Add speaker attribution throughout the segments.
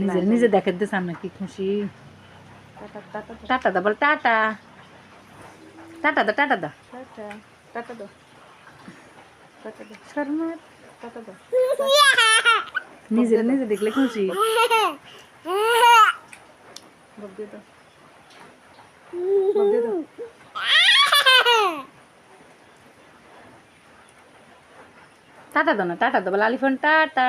Speaker 1: নিজে নিজে দেখে সামনে কি খুশি।
Speaker 2: টাটা
Speaker 1: দা বল টাটা। টাটা দা টাটা দা।
Speaker 2: টাটা দাও
Speaker 1: নিজে নিজে দেখলে খুশি। টাটা দাও না টাটা দাও বল আলিফান টাটা।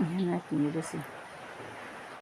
Speaker 1: 你
Speaker 2: 看，
Speaker 1: 那挺有意思。